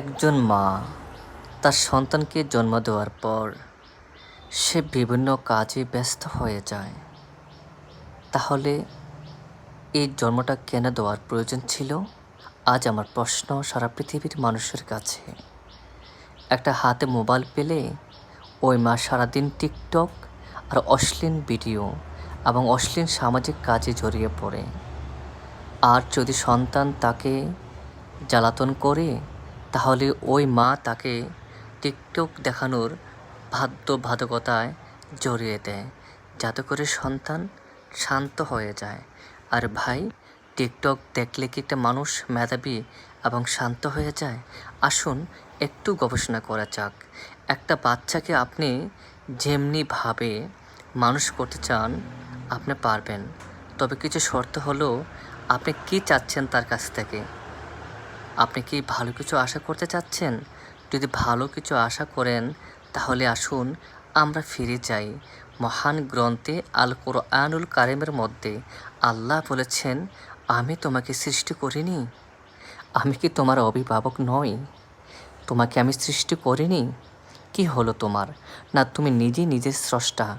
একজন মা তার সন্তানকে জন্ম দেওয়ার পর সে বিভিন্ন কাজে ব্যস্ত হয়ে যায়। তাহলে এই জন্মটা কেন দেওয়ার প্রয়োজন ছিল? আজ আমার প্রশ্ন সারা পৃথিবীর মানুষের কাছে। একটা হাতে মোবাইল পেলে ওই মা সারাদিন টিকটক আর অশ্লীল ভিডিও এবং অশ্লীল সামাজিক কাজে জড়িয়ে পড়ে। আর যদি সন্তান তাকে জ্বালাতন করে তাহলে ওই মা তাকে টিকটক দেখানোর বাধ্যবাধকতায় জড়িয়ে দেয়, যাতে করে সন্তান শান্ত হয়ে যায়। আর ভাই, টিকটক দেখলে কি একটা মানুষ মেধাবী এবং শান্ত হয়ে যায়? আসুন একটু গবেষণা করা যাক। একটা বাচ্চাকে আপনি যেমনিভাবে মানুষ করতে চান, আপনি পারবেন। তবে কিছু শর্ত হলো, আপনি কি চাচ্ছেন তার কাছ থেকে? আপনি কি ভালো কিছু আশা করতে চাচ্ছেন? যদি ভালো কিছু আশা করেন, তাহলে আসুন আমরা ফিরে যাই। মহান গ্রন্থে আল কোরআনুল কারিমের মধ্যে আল্লাহ বলেছেন, আমি তোমাকে সৃষ্টি করিনি। আমি কি তোমার অভিভাবক নই? তোমাকে আমি সৃষ্টি করিনি? কি হলো তোমার? না, তুমি নিজেই নিজের স্রষ্টা?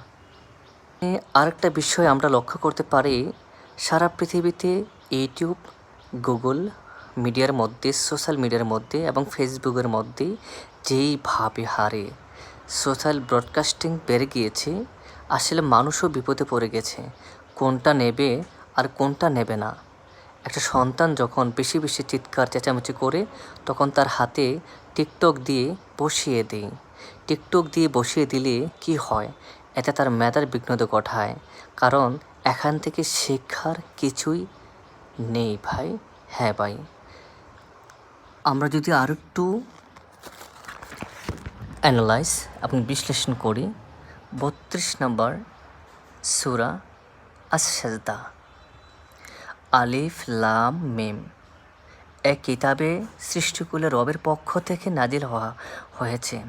আরেকটা বিষয় আমরা লক্ষ্য করতে পারি, সারা পৃথিবীতে ইউটিউব গুগল মিডিয়ার মধ্যে, সোশ্যাল মিডিয়ার মধ্যে এবং ফেসবুকের মধ্যে যেইভাবে হারে সোশ্যাল ব্রডকাস্টিং বেড়ে গিয়েছে, আসলে মানুষও বিপদে পড়ে গেছে। কোনটা নেবে আর কোনটা নেবে না। একটা সন্তান যখন বেশি বেশি চিৎকার, চেঁচামেচি করে, তখন তার হাতে টিকটক দিয়ে বসিয়ে দিই টিকটক দিয়ে বসিয়ে দিলে কি হয়? এতে তার মেধার বিঘ্নত ঘটায়। কারণ এখান থেকে শিক্ষার কিছুই নেই ভাই। হ্যাঁ ভাই। আমরা যদি আর একটু অ্যানালাইজ এবং বিশ্লেষণ করি, বত্রিশ নম্বর সুরা আসাজদা আলিফ, লাম, মেম। এক কিতাবে সৃষ্টিকুলে রবের পক্ষ থেকে নাজিল হওয়া হয়েছে।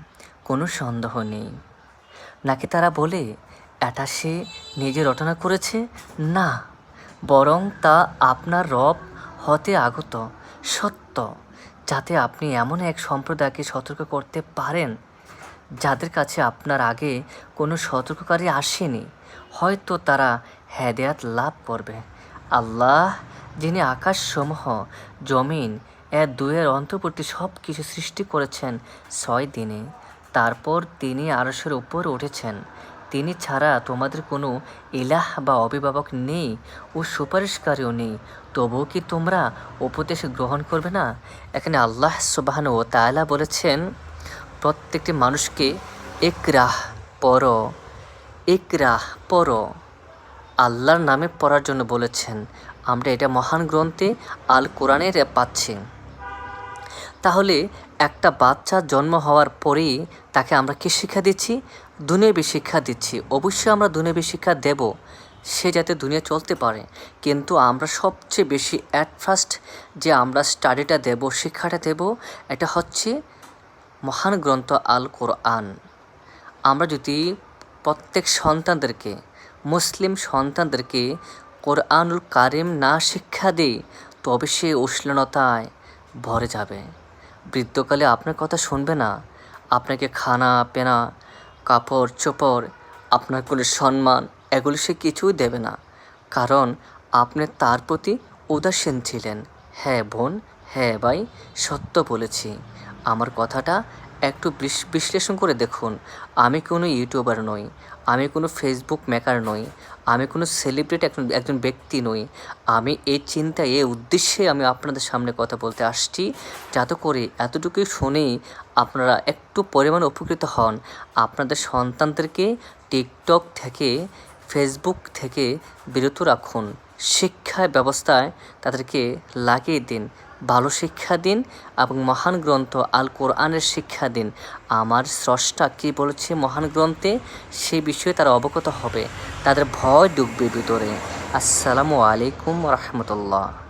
কোনো সন্দেহ নেই। নাকি তারা বলে, এটা সে নিজে রটনা করেছে? না। বরং তা আপনার রব হতে আগত, সত্য। যাতে আপনি এমন এক সম্প্রদায়কে সতর্ক করতে পারেন যাদের কাছে আপনার আগে কোনো সতর্ককারী আসেনি, হয়তো তারা হেদায়াত লাভ করবে। আল্লাহ, যিনি আকাশসমূহ, জমিন এ দুয়ের অন্তর্বর্তী সব কিছু সৃষ্টি করেছেন ছয় দিনে। তারপর তিনি আরসের উপর উঠেছেন। তিনি ছাড়া তোমাদের কোনো ইলাহ বা অভিভাবক নেই ও সুপারিশকারীও নেই। তবুও কি তোমরা উপদেশ গ্রহণ করবে না? এখানে আল্লাহ সুবাহান ও তায়লা বলেছেন, প্রত্যেকটি মানুষকে একরাহ পর একরাহ পর আল্লাহর নামে পড়ার জন্য বলেছেন, আমরা এটা মহান গ্রন্থে আল কোরআনের পাচ্ছি। তাহলে একটা বাচ্চা জন্ম হওয়ার পরেই তাকে আমরা কি শিক্ষা দিচ্ছি? দুনিয়াবি শিক্ষা দিচ্ছি। অবশ্যই আমরা দুনিয়াবি শিক্ষা দেব। সে যাতে দুনিয়া চলতে পারে। কিন্তু আমরা সবচেয়ে বেশি অ্যাট ফার্স্ট যে আমরা স্টাডিটা দেব, শিক্ষাটা দেব, এটা হচ্ছে মহান গ্রন্থ আল কোরআন আমরা যদি প্রত্যেক সন্তানদেরকে, মুসলিম সন্তানদেরকে কোরআনুল কারিম না শিক্ষা দিই, তবে সে অশ্লীলতায় ভরে যাবে। বৃদ্ধকালে আপনার কথা শুনবে না। আপনাকে খানা, পেনা, কাপড়, চোপড়, আপনার কোনো সম্মান এগুলো সে কিছুই দেবে না। কারণ আপনি তার প্রতি উদাসীন ছিলেন। হ্যাঁ বোন হ্যাঁ ভাই, সত্য বলেছি। আমার কথাটা একটু বিশ্লেষণ করে দেখুন। আমি কোনো ইউটিউবার নই। আমি কোনো ফেসবুক মেকার নই। আমি কোনো সেলিব্রিটি একজন একজন ব্যক্তি নই। আমি এই চিন্তায়, এই উদ্দেশ্যে আমি আপনাদের সামনে কথা বলতে আসছি যাতে করে এতটুকুই শুনেই আপনারা একটু পরিমাণ উপকৃত হন। আপনাদের সন্তানদেরকে টিকটক থেকে ফেসবুক থেকে বিরত রাখুন। শিক্ষা ব্যবস্থায় তাদেরকে লাগিয়ে দিন। ভালো শিক্ষা দিন এবং মহান গ্রন্থ আল কোরআনের শিক্ষা দিন। আমার স্রষ্টা কী বলেছে মহান গ্রন্থে? সে বিষয়ে তারা অবগত হবে। তাদের ভয় ডুববে ভিতরে। আসসালামু আলাইকুম রহমতুল্লাহ।